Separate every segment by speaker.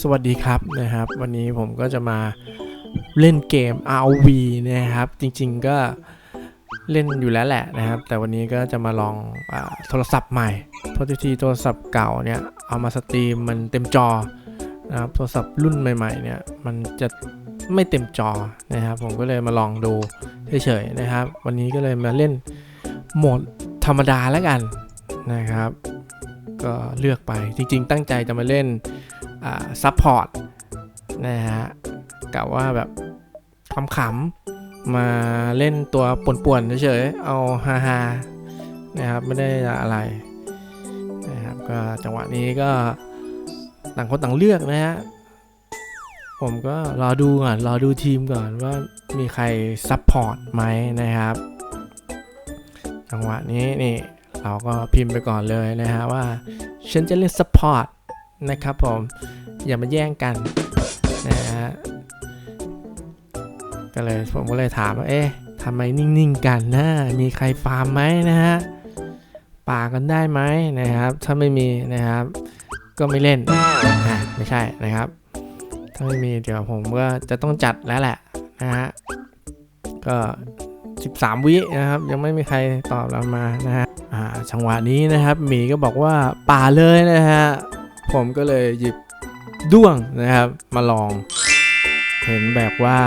Speaker 1: สวัสดีครับนะครับ วันนี้ผมก็จะมาเล่นเกม RV นะครับ จริง ๆก็เล่นอยู่แล้วแหละนะครับ แต่วันนี้ก็จะมาลองอาโทรศัพท์ใหม่โทษทีโทรศัพท์เก่าเนี่ยเอามาสตรีมมันเต็มจอนะครับโทรศัพท์รุ่นใหม่ๆเนี่ยมันจะไม่เต็มจอนะครับ ผมก็เลยมาลองดูเฉยๆนะครับ วันนี้ก็เลยมาเล่นโหมดธรรมดาแล้วกันนะครับ ก็เลือกไปจริง ๆ ตั้งใจจะมาเล่น ซัพพอร์ตนะฮะกะว่าแบบขำๆมาเล่นตัวป่วนๆเฉยๆเอาฮาๆนะครับไม่ได้อะไรนะครับก็จังหวะนี้ก็ต่างคนต่างเลือกนะฮะผมก็รอดูก่อน รอดูทีมก่อนว่ามีใครซัพพอร์ตไหมนะครับ จังหวะนี้นี่เราก็พิมพ์ไปก่อนเลยนะฮะว่า ฉันจะเล่นซัพพอร์ต นะครับผมอย่ามาแย่งกันนะฮะก็เลยผมก็เลยถามว่าเอ๊ะทำไมนิ่งๆกันนะมีใครฟาร์มไหมนะฮะป่ากันได้ไหมนะครับ ถ้าไม่มีนะครับ ก็ไม่เล่นอะไม่ใช่นะครับ ถ้าไม่มีเดี๋ยวผมก็จะต้องจัดแล้วแหละนะฮะก็ 13 วินะครับ ยังไม่มีใครตอบเรามานะฮะอ่าจังหวะนี้นะครับหมีก็บอกว่าป่าเลยนะฮะ ผมก็เลยหยิบด้วงนะครับมาลอง เห็นแบบว่า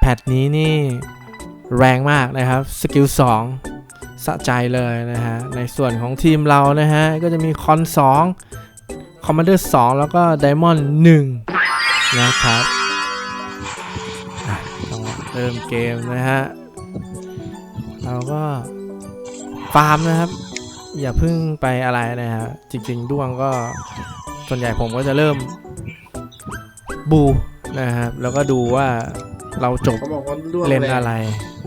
Speaker 1: แพทนี้นี่แรงมากนะครับสกิล2สะใจเลยนะฮะในส่วนของทีมเรานะฮะก็จะมีคอน2คอมมานเดอร์2แล้วก็ไดมอนด์1นะครับอะจังเริ่มเกมนะฮะเราก็ฟาร์มนะครับ อย่าพิ่งไปอะไรนะฮะจริง ๆด้วงก็ส่วนใหญ่ผมก็จะเริ่มบูนะครับแล้วก็ดูว่าเราจบ
Speaker 2: เขาบอกว่าด้วง
Speaker 1: เลนอะไร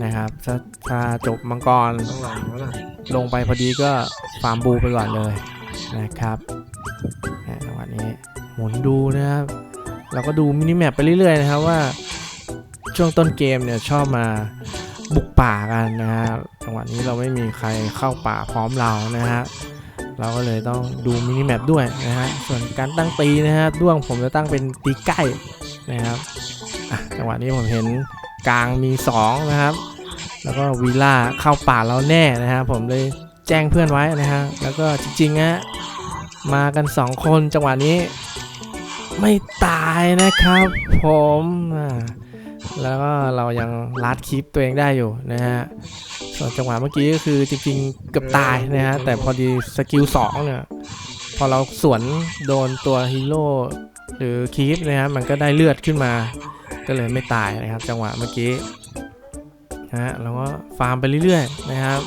Speaker 1: นะครับถ้าถ้าจบมังกร
Speaker 2: ข้างหลังแล้วนะ
Speaker 1: ลงไปพอดีก็ฟาร์มบูไปก่อนเลยนะครับอะจังหวะนี้หมุนดูนะครับเราก็ดูมินิแมปไปเรื่อยๆนะครับว่าช่วงต้นเกมเนี่ยชอบมา บุกป่ากันนะฮะจังหวะนี้เราไม่มีใครเข้าป่าพร้อมเรานะฮะเราก็เลยต้องดูมินิแมปด้วยนะฮะส่วนการตั้งตีนะฮะด้วงผมจะตั้งเป็นตีใกล้นะครับจังหวะนี้ผมเห็นกลางมีสองนะครับ แล้วก็วีล่าเข้าป่าเราแน่นะฮะผมเลยแจ้งเพื่อนไว้นะฮะแล้วก็จริงๆฮะมากัน 2 คนจังหวะนี้ไม่ตายนะครับผมอ่า แล้วก็เรายังลัดคลิปตัวเองได้อยู่นะฮะส่วนจังหวะเมื่อกี้ก็คือจริงๆเกือบตายนะฮะแต่พอดีสกิล2เนี่ยพอเราสวนโดนตัวฮีโร่หรือคีปนะฮะมันก็ได้เลือดขึ้นมาก็เลยไม่ตายนะครับ จังหวะเมื่อกี้นะฮะเราก็ฟาร์มไปเรื่อยๆนะครับ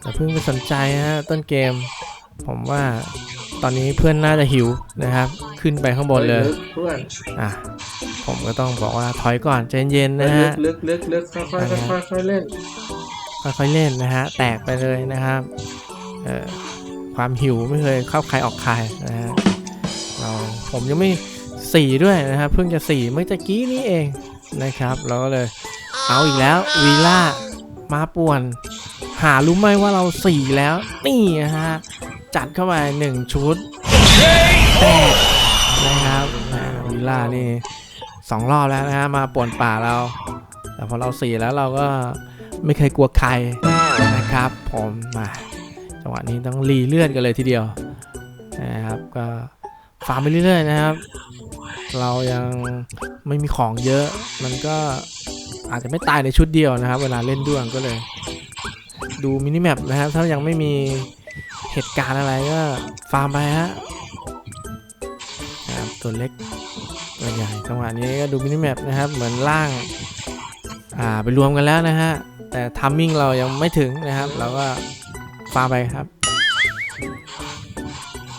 Speaker 1: แต่เพิ่งไปสนใจนะฮะต้นเกม ผมว่า ตอนนี้เพื่อนน่าจะหิวนะครับ ขึ้นไปข้างบนเลย
Speaker 2: ลึกเพื่อน
Speaker 1: อะผมก็ต้องบอกว่าถอยก่อนใจเย็นๆนะฮะ
Speaker 2: ลึกลึกลึกค่อยค่อยค่อยค่อยๆเล่น
Speaker 1: ค่อยๆเล่นนะฮะแตกไปเลยนะครับเอ่อความหิวไม่เคยเข้าใครออกใครนะฮะเราผมยังไม่สี่ด้วยนะครับเพิ่งจะสี่เมื่อตะกี้นี้เองนะครับเราก็เลยเอาอีกแล้ววีล่ามาป่วน หารู้ไหมว่าเราสี่แล้วนี่นะฮะ จัดเข้าไปหนึ่งชุดแตกนะครับวีล่านี่สองรอบแล้วนะฮะมาป่วนป่าเรา แต่พอเราสี่แล้วเราก็ไม่เคยกลัวใครนะครับผมมาจังหวะนี้ต้องรีเลือดกันเลยทีเดียวนะครับก็ฟาร์มไปเรื่อยๆนะครับ เรายังไม่มีของเยอะ มันก็อาจจะไม่ตายในชุดเดียวนะครับ เวลาเล่นด้วงก็เลย ดูมินิแมปนะครับถ้ายังไม่มี เหตุการณ์อะไรก็ฟาร์มไปฮะนะครับตัวเล็กตัวใหญ่จังหวะนี้ก็ดูมินิแมปนะครับ เหมือนล่างอ่าไปรวมกันแล้วนะฮะ แต่ทัมมิ่งเรายังไม่ถึงนะครับ เราก็ฟาร์มไปครับ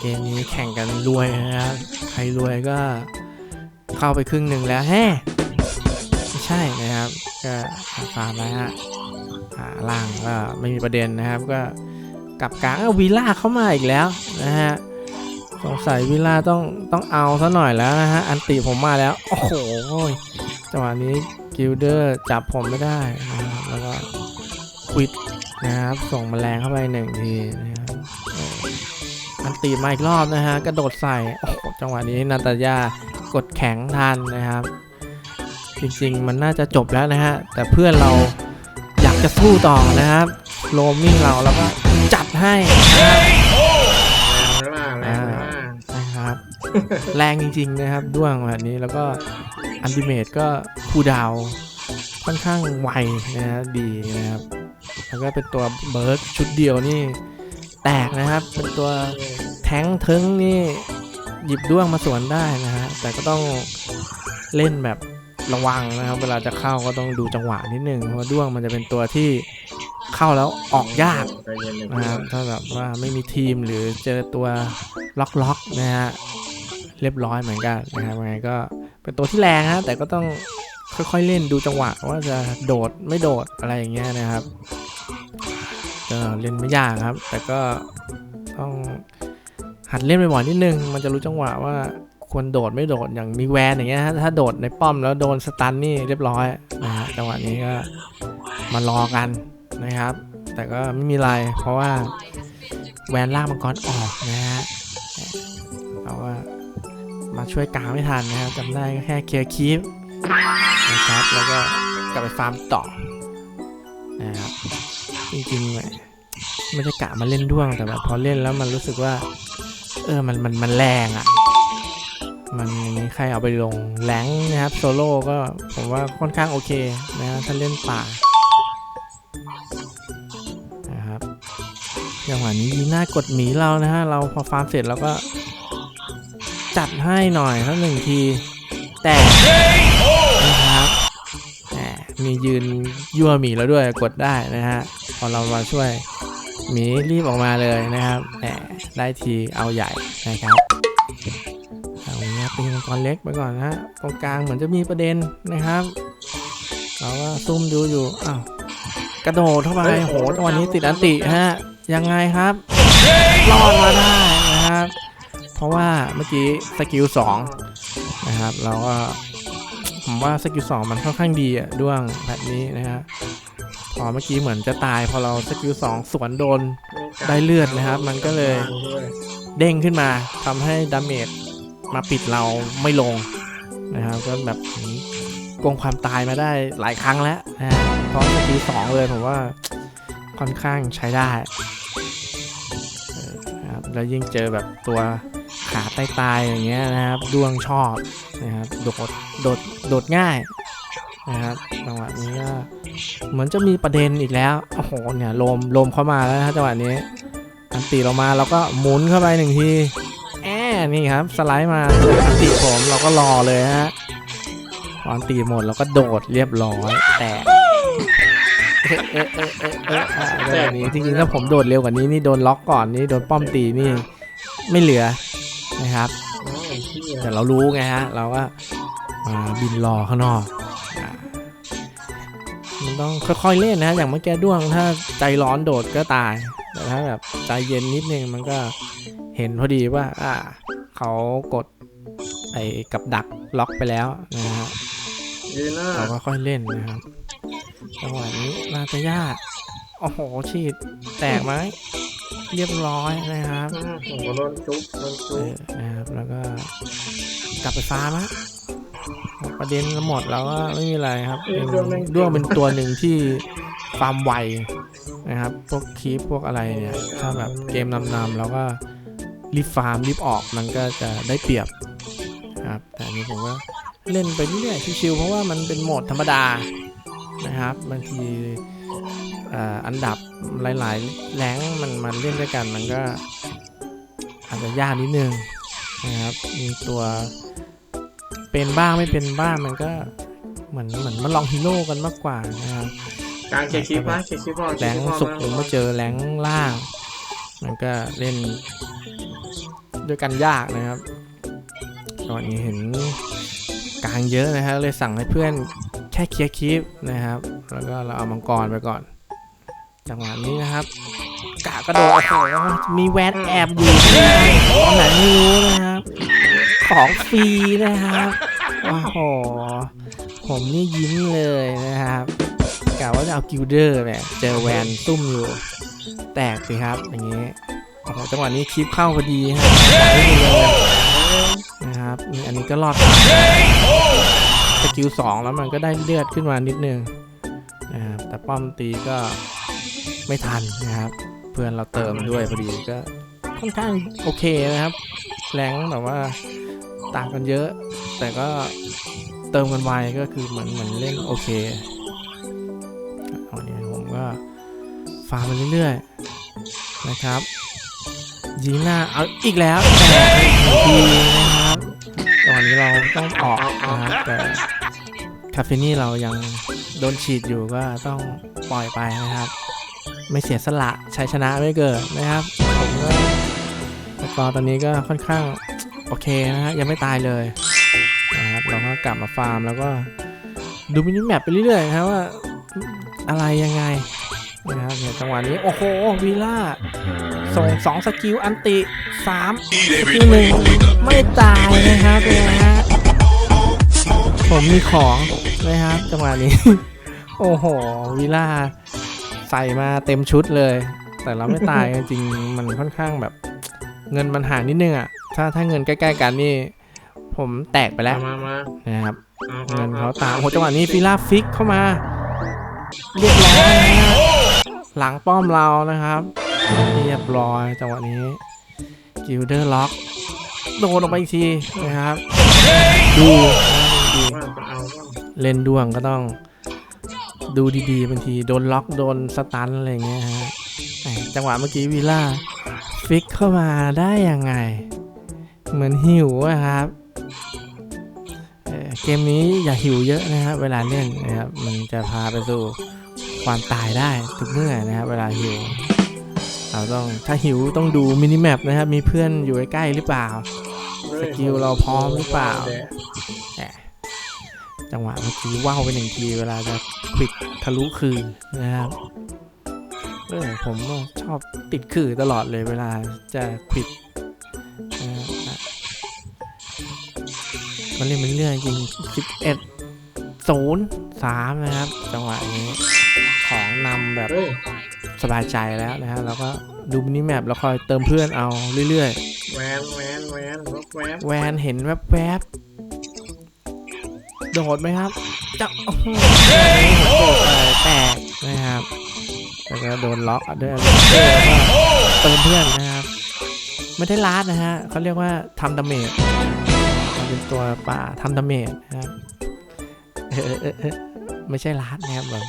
Speaker 1: เกมนี้แข่งกันรวยนะครับ ใครรวยก็เข้าไปครึ่งหนึ่งแล้วแฮ่ไม่ใช่นะครับ ก็ฟาร์มแล้วฮะอ่าล่างก็ไม่มีประเด็นนะครับก็ กับกลางวีล่าเข้ามาอีกแล้วนะฮะสงสัยวิล่าต้องต้องเอาซะหน่อยแล้วนะฮะอันติผมมาแล้วโอ้โหจังหวะนี้กิลเดอร์จับผมไม่ได้นะครับแล้วก็ควิดนะครับส่งแมลงเข้าไปหนึ่งทีนะครับอันติมาอีกรอบนะฮะกระโดดใส่โอ้โหจังหวะนี้นาตาญากดแข็งทันนะครับ จริงๆมันน่าจะจบแล้วนะฮะแต่เพื่อนเราอยากจะสู้ต่อนะครับโรมมิ่งเราแล้วก็ ให้นะครับ
Speaker 2: แรงไหมล่ะแรงไหมล่ะ
Speaker 1: นะครับ แรงจริงๆนะครับด้วงแบบนี้แล้วก็อันติเมตก็คูลดาวน์ค่อนข้างไวนะฮะดีนะครับ แล้วก็เป็นตัวเบิร์ดชุดเดียวนี่แตกนะครับ เป็นตัวแท้งเทิงนี่หยิบด้วงมาสวนได้นะฮะแต่ก็ต้องเล่นแบบระวังนะครับ เวลาจะเข้าก็ต้องดูจังหวะนิดนึงเพราะว่าด้วงมันจะเป็นตัวที่ เข้าแล้วออกยาก
Speaker 2: ใจเย็นๆ
Speaker 1: นะครับถ้าแบบว่าไม่มีทีมหรือเจอตัวล็อกล็อกๆนะฮะเรียบร้อยเหมือนกันนะครับยังไงก็เป็นตัวที่แรงฮะแต่ก็ต้องค่อยๆเล่นดูจังหวะว่าจะโดดไม่โดดอะไรอย่างเงี้ยนะครับก็เล่นไม่ยากครับ แต่ก็ต้องหัดเล่นบ่อยๆนิดนึง มันจะรู้จังหวะว่าควรโดดไม่โดดอย่างมีแวนอย่างเงี้ยฮะถ้าโดดในป้อมแล้วโดนสตันนี่เรียบร้อยนะฮะจังหวะนี้ก็มารอกัน นะครับ แต่ก็ไม่มีไรเพราะว่าแวนล่างมังกรออกนะฮะเราว่ามาช่วยกางไม่ทันนะครับจำได้แค่เคลียร์คีฟนะครับแล้วก็กลับไปฟาร์มต่อนะครับจริงๆเนี่ยไม่ได้กะมาเล่นด้วงแต่แบบพอเล่นแล้วมันรู้สึกว่า เออมันมันมันแรงอะ่ะมันมีใครเอาไปลงแรงนะครับโซโล่ก็ผมว่าค่อนข้างโอเคนะฮะถ้าเล่นป่า จังหวะนี้ยีน่ากดหมีเรานะฮะ เราพอฟาร์มเสร็จเราก็ จัดให้หน่อยทั้งหนึ่งที แต่นะครับแหมมียืนยั่วหมีแล้วด้วยกดได้นะฮะ พอเรามาช่วยหมีรีบออกมาเลยนะครับแหมได้ทีเอาใหญ่นะครับเอาง่างเงี้ยเป็นมังกรเล็กไปก่อนนะฮะตรงกลางเหมือนจะมีประเด็นนะครับเราก็ซุ่มดูอยู่อ้าวกระโดดเข้าไปโหตอนนี้ติดอันติฮะ ยังไงครับรอดมาได้นะครับ เพราะว่าเมื่อกี้สกิลสองนะครับเราก็ผมว่าสกิลสองมันค่อนข้างดีอะด้วงแบบนี้นะฮะพอเมื่อกี้เหมือนจะตายพอเราสกิลสองสวนโดนได้เลือดนะครับ มันก็เลยเด้งขึ้นมาทำให้ดาเมจมาปิดเราไม่ลงนะครับก็แบบโกงความตายมาได้หลายครั้งแล้วนะเพราะสกิลสองเลยผมว่าค่อนข้างใช้ได้ แล้วยิ่งเจอแบบตัวขาใต้ตายอย่างเงี้ยนะครับดวงชอบนะครับโดดโดดโดดง่ายนะครับจังหวะนี้ก็เหมือนจะมีประเด็นอีกแล้วโอ้โหเนี่ยลมลมเข้ามาแล้วนะฮะจังหวะนี้อันตีเรามาเราก็หมุนเข้าไปหนึ่งทีแอบนี่ครับสไลด์มาอันตีผมเราก็รอเลยฮะพอนตีหมดเราก็โดดเรียบร้อยแต่ เอ๊ะเอ๊ะเอ๊ะเอ๊ะเอ๊ะอะแบบนี้จริงๆถ้าผมโดดเร็วกว่านี้นี่โดนล็อกก่อนนี่โดนป้อมตีนี่ไม่เหลือนะครับ แต่เรารู้ไงฮะ เราก็มาบินรอข้างนอกมันต้องค่อยๆเล่นนะอย่างเมื่อกี้ด้วงถ้าใจร้อนโดดก็ตาย แต่ถ้าแบบใจเย็นนิดนึงมันก็เห็นพอดีว่า อ่า เขากดไอ้กับดักล็อกไปแล้วนะฮะเราก็ค่อยเล่นนะครับ จังหวะนี้นาจะยากโอ้โหฉีดแตกไหมเรียบร้อยนะครับ
Speaker 2: ผมก็โดนจุ๊บโดน
Speaker 1: เอ
Speaker 2: จุ๊บ
Speaker 1: อนะครับแล้วก็กลับไปฟาร์มฮะประเด็นก็หมดแล้วก็ไม่มีอะไรครับเป็นด้วงเป็นตัวหนึ่งที่ฟาร์มไวนะครับพวกคีปพวกอะไรเนี่ย ถ้าแบบเกมนำๆแล้วก็รีบฟาร์มรีบออกมันก็จะได้เปรียบนะครับแต่อันนี้ผมก็เล่นไปเรื่อยๆชิวๆเพราะว่ามันเป็นโหมดธรรมดา นะครับ บางทีเอ่ออันดับหลายๆแรงค์มันมันเล่นด้วยกันมันก็อาจจะยากนิดนึงนะครับ มีตัวเป็นบ้างไม่เป็นบ้างมันก็เหมือนเหมือนมาลองฮีโร่กันมากกว่านะครับ
Speaker 2: กลางเคคิปนะเคคิปบอล
Speaker 1: แรงสุกผมมาเจอแรงล่าง มันก็เล่นด้วยกันยากนะครับตอนนี้เห็นกลางเยอะนะครับเลยสั่งให้เพื่อนแค่เคลียร์คลิปนะครับ แล้วก็เราเอามังกรไปก่อน จังหวะนี้นะครับ กะกระโดดโอ้โหมีแวนแอบอยู่ตอนไหนไม่รู้นะครับ ของฟรีนะครับโอ้โหผมนี่ยิ้มเลยนะครับกะว่าจะเอากิลเดอร์เนี่ยเจอแวนซุ่มอยู่ แตกสิครับอย่างนี้โอ้โหจังหวะนี้คลิปเข้าพอดีฮะนะครับมีอันนี้ก็รอด สกิลสองแล้วมันก็ได้เลือดขึ้นมานิดนึงนะครับแต่ป้อมตีก็ไม่ทันนะครับ เพื่อนเราเติมด้วยพอดีก็ค่อนข้างโอเคนะครับ แรงแบบว่าต่างกันเยอะ แต่ก็เติมกันไวก็คือเหมือนเหมือนเล่นโอเคอาเนี่ยผมก็ฟาร์มไปเรื่อยๆนะครับยีน่าเอาอีกแล้วแต่อีกทีนะครับ ตอนนี้เราต้องออกนะครับแต่คาเฟนี่เรายังโดนฉีดอยู่ก็ต้องปล่อยไปนะครับ ไม่เสียสละชัยชนะไม่เกิดนะครับผมก็สกอร์ตอนนี้ก็ค่อนข้างโอเคนะฮะยังไม่ตายเลยนะครับเราก็กลับมาฟาร์มแล้วก็ดูมินิแมปไปเรื่อยๆนะครับว่าอะไรยังไงนะครับเนี่ยจังหวะนี้ โอ้โหวีล่าส่งสองสกิล อันติสามสกิลหนึ่ง ไม่ตายนะครับเป็นไงฮะผมมีของนะครับจังหวะนี้ โอ้โหวีล่าใส่มาเต็มชุดเลย แต่เราไม่ตายจริงมันค่อนข้างแบบ เงินมันห่างนิดนึงอะถ้าถ้าเงินใกล้ๆกันนี่ ผมแตกไปแล้วนะครับ
Speaker 2: เงิ
Speaker 1: นเขาตามโอ้โหจังหวะนี้ฟิล่าฟิกเข้ามาเรียบร้อยหลังป้อมเรานะครับ เรียบร้อยจังหวะนี้กิลเดอร์ล็อก โดนออกไปอีกทีนะครับ ดูนะดู
Speaker 2: ว่าจะเอาว่า
Speaker 1: เล่นดวงก็ต้องดูดีๆบางทีโดนล็อกโดนสตันอะไรอย่างเงี้ยฮะแหม่จังหวะเมื่อกี้วิลล่าฟิกเข้ามาได้ยังไง เหมือนหิวอะครับเอ่อเกมนี้อย่าหิวเยอะนะครับเวลาเล่นนะครับมันจะพาไปสู่ความตายได้ทุกเมื่อนะครับเวลาหิวเราต้องถ้าหิวต้องดูมินิแมปนะครับมีเพื่อนอยู่ใกล้ๆหรือเปล่า สกิลเราพร้อมหรือเปล่าแหมจังหวะเมื่อกี้ว่าวไปหนึ่งทีเวลาจะควิดทะลุคือนะครับเออผมก็ชอบติดคือตลอดเลยเวลาจะควิดนะครับมันเล่นมันเรื่องจริงสิบเอ็ดศูนย์สามนะครับ จังหวะนี้ของนำแบบ
Speaker 2: เฮ้ย
Speaker 1: สบายใจแล้วนะฮะแล้วก็ดูมินิแมปแล้วคอยเติมเพื่อนเอาเรื่อยๆ
Speaker 2: แวนแวนแวนรถแวน
Speaker 1: แวนเห็นแวบๆโดดไหมครับจะโอ้โหแตกนะครับแล้วก็โดนล็อกด้วยอะไรแล้วก็เติมเพื่อนนะครับ ไม่ได้ลาดนะฮะเขาเรียกว่าทำดาเมจเป็นตัวป่าทำดาเมจนะครับเออเออเออไม่ใช่ลาดนะครับแบบ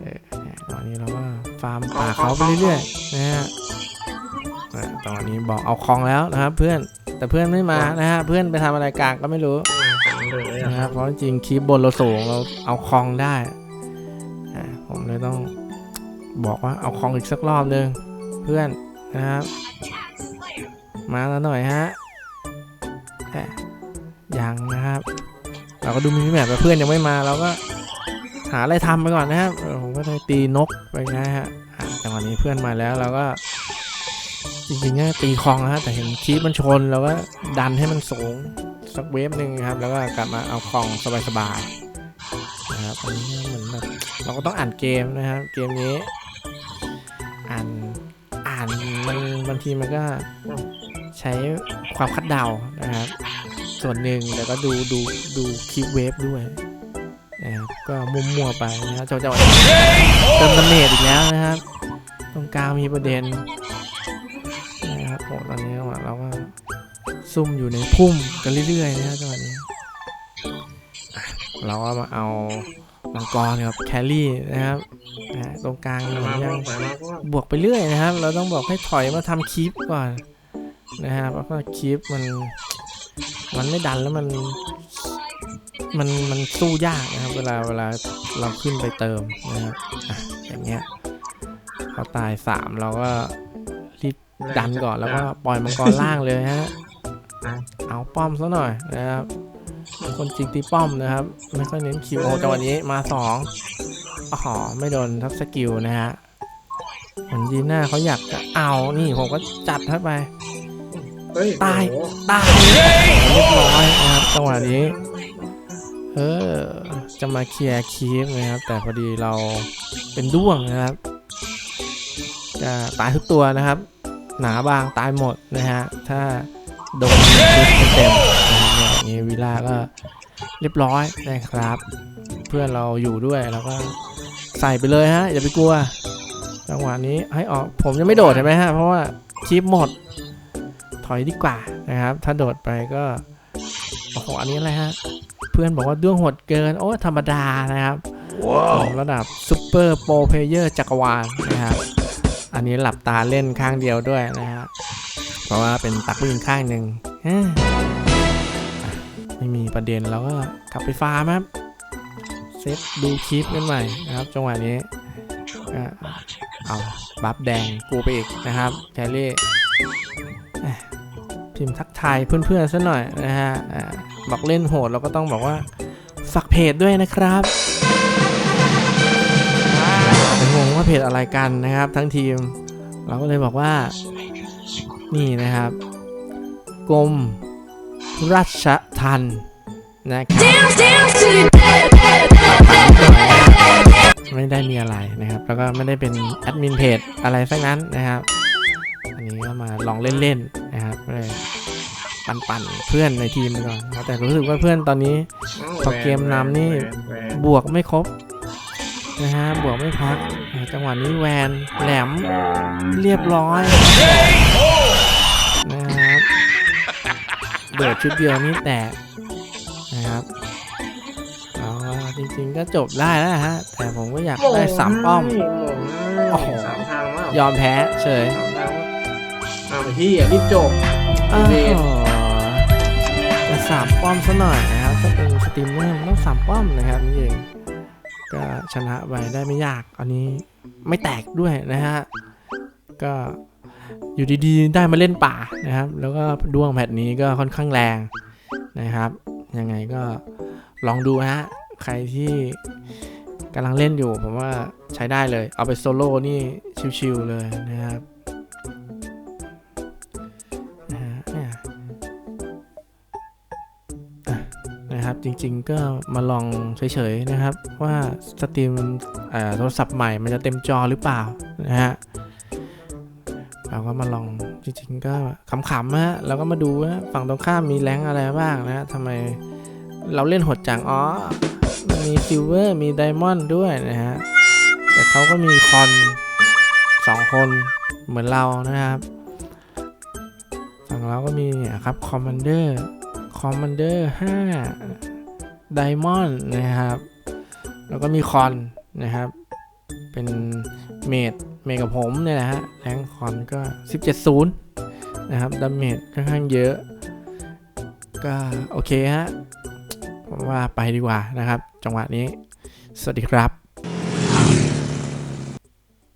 Speaker 1: เออเนี่ยตอนนี้เราก็ฟาร์มป่าเขาไปเรื่อยๆนะฮะ ตอนนี้บอกเอาคลองแล้วนะครับ เพื่อนแต่เพื่อนไม่มานะฮะเพื่อนไปทำอะไรกลางก็ไม่รู้
Speaker 2: มาสามเลยอะ
Speaker 1: นะครับเพราะจริงๆคลิปบนเราสูงเราเอาคลองได้อะผมเลยต้องบอกว่าเอาคลองอีกสักรอบหนึ่งเพื่อนนะครับ มาแล้วหน่อยฮะแหม่ยังนะครับ เราก็ดูมินิแมปไปเพื่อนยังไม่มาเราก็หาอะไรทำไปก่อนนะครับเออผมก็เลยตีนกไปนะฮะอะจังหวะนี้เพื่อนมาแล้วเราก็ จริงๆก็ตีคลองนะฮะแต่เห็นคีบมันชนเราก็ดันให้มันสูงสักเวฟหนึ่งครับ แล้วก็กลับมาเอาคลองสบายๆนะครับอันนี้เหมือนแบบเราก็ต้องอ่านเกมนะครับ เกมนี้ อ่านอ่านมันบางทีมันก็ใช้ความคัดเดานะครับ ส่วนหนึ่งแล้วก็ดูดูดูคลิปเวฟด้วยนะครับก็มั่วๆไปนะครับจังหวะนี้เติมดาเมจอีกแล้วนะครับ ตรงกลางมีประเด็น ซุ่มอยู่ในพุ่มกันเรื่อยๆนะครับจังหวะนี้เราก็มาเอามังกรกับแครี่นะครับตรงกลาง
Speaker 2: มา
Speaker 1: มัน
Speaker 2: มา
Speaker 1: ยังบวกไปเรื่อยนะครับ เราต้องบอกให้ถอยมาทำคลิปก่อนนะครับเพราะว่าคลิปมันมันไม่ดันแล้วมันมันมันสู้ยากนะครับ เวลาเวลาเราขึ้นไปเติมนะครับอะอย่างเงี้ยเขาตายสามเราก็รีบดันก่อนแล้วก็ปล่อยมังกรล่างเลยฮะ เอาป้อมซะหน่อยนะครับ คนจริงตีป้อมนะครับ ไม่ค่อยเน้นคิวโอจังหวะนี้มาสองอ๋อไม่โดนทับสกิลนะฮะเหมือนยีน่าเขาอยากจะเอานี่ผมก็จัดเข้าไป
Speaker 2: เฮ้ย
Speaker 1: ตาย
Speaker 2: โอ้โห
Speaker 1: ตายเรียบร้อยนะครับจังหวะนี้เออจะมาเคลียร์คีฟนะครับ แต่พอดีเราเป็นด้วงนะครับจะตายทุกตัวนะครับ หนาบางตายหมดนะฮะถ้า โดนชุดเต็มๆนะครับเนี่ยวิลาก็เรียบร้อยนะครับ เพื่อนเราอยู่ด้วยเราก็ใส่ไปเลยฮะ อย่าไปกลัวจังหวะนี้ให้ออกผมยังไม่โดดใช่ไหมฮะ เพราะว่าคลิปหมด ถอยดีกว่านะครับ ถ้าโดดไปก็โอ้โหอันนี้อะไรฮะ เพื่อนบอกว่าด้วงหดเกิน โอ้ธรรมดานะครับผมระดับซูเปอร์โปรเพเยอร์จักรวาลนะครับ อันนี้หลับตาเล่นข้างเดียวด้วยนะครับ ราะว่าเป็นตักผู้หญิงข้างหนึ่งไม่มีประเด็นเราก็กลับไปฟาร์มครับเซตดูคลิปกันใหม่นะครับจังหวะนี้เอาบัฟแดงกูไปอีกนะครับแคลรี่พิมพ์ทักทายเพื่อนๆซะหน่อยนะฮะบอกเล่นโหดเราก็ต้องบอกว่าฝากเพจด้วยนะครับเป็นงงว่าเพจอะไรกันนะครับ ทั้งทีม เราก็เลยบอกว่า นี่นะครับกรมราชทันนะครับ
Speaker 3: Dance, dance to the dead, dead, dead, dead, dead.
Speaker 1: ไม่ได้มีอะไรนะครับ แล้วก็ไม่ได้เป็นแอดมินเพจอะไรสักนั้นนะครับ อันนี้ก็มาลองเล่นๆนะครับก็เลยปั่นๆเพื่อนในทีมไปก่อนนะครับแต่รู้สึกว่าเพื่อนตอนนี้พอเกมนำนี่
Speaker 2: แวน
Speaker 1: บวกไม่ครบนะฮะบวกไม่พักอ่าจังหวะนี้แวนแหลมเรียบร้อยนะครับ เบิดชุดเดียวนี่แตกนะครับเอาจริงๆก็จบได้แล้วนะฮะ แต่ผมก็อยากได้สามป้อม
Speaker 2: หมุน
Speaker 1: โอ้โห
Speaker 2: สามทางว่าย
Speaker 1: อมแพ้เฉย
Speaker 2: สามทางอ้าวพี่อะรีบจบ
Speaker 1: อ้าว
Speaker 2: เวท
Speaker 1: จะสามป้อมซะหน่อยนะครับถ้าเป็นสตรีมเมอร์มันต้องสามป้อมนะครับนี่เองก็ชนะไปได้ไม่ยาก อันนี้ไม่แตกด้วยนะฮะ ก็ อยู่ดีๆ ได้มาเล่นป่านะครับ แล้วก็ดวงแพทนี้ก็ค่อนข้างแรงนะครับ ยังไงก็ลองดูฮะ ใครที่กำลังเล่นอยู่ผมว่าใช้ได้เลย เอาไปโซโล่นี่ชิวๆเลยนะครับนะฮะเนี่ยอะนะครับจริงๆก็มาลองเฉยๆนะครับ ว่าสตรีมเอ่อโทรศัพท์ใหม่มันจะเต็มจอหรือเปล่านะฮะ เราก็มาลองจริงๆก็ขำๆฮะเราก็มาดูว่าฝั่งตรงข้ามมีแรงอะไรบ้างนะฮะทำไมเราเล่นหดจังอ๋อมันมีซิลเวอร์มีไดมอนด์ด้วยนะฮะ แต่เขาก็มีคอนสองคนเหมือนเรานะครับฝั่งเราก็มีเนี่ยครับคอมมานเดอร์คอมมานเดอร์ห้าไดมอนด์นะครับ แล้วก็มีคอนนะครับ เป็นเมด เมกับผมเนี่ยนะฮะแรงคอนก็ 17-0 นะครับดาเมจค่อนข้างเยอะ ก็โอเคฮะว่าไปดีกว่านะครับ จังหวะนี้ สวัสดีครับ